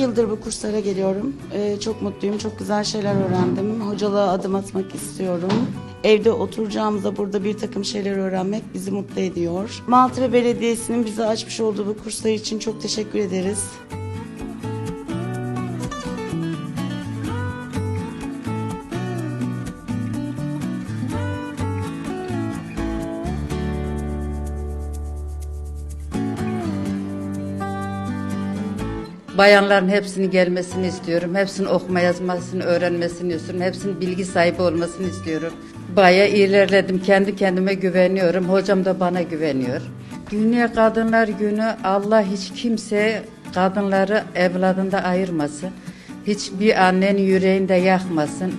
yıldır bu kurslara geliyorum. Ee, çok mutluyum, çok güzel şeyler öğrendim. Hocalığa adım atmak istiyorum. Evde oturacağımızda burada bir takım şeyler öğrenmek bizi mutlu ediyor. Maltepe Belediyesi'nin bize açmış olduğu bu kurslar için çok teşekkür ederiz. Bayanların hepsini gelmesini istiyorum. Hepsinin okuma yazmasını öğrenmesini istiyorum. Hepsinin bilgi sahibi olmasını istiyorum. Baya ilerledim. Kendi kendime güveniyorum. Hocam da bana güveniyor. Dünya Kadınlar Günü Allah hiç kimse kadınları evladında ayırmasın. Hiçbir annenin yüreğinde yakmasın.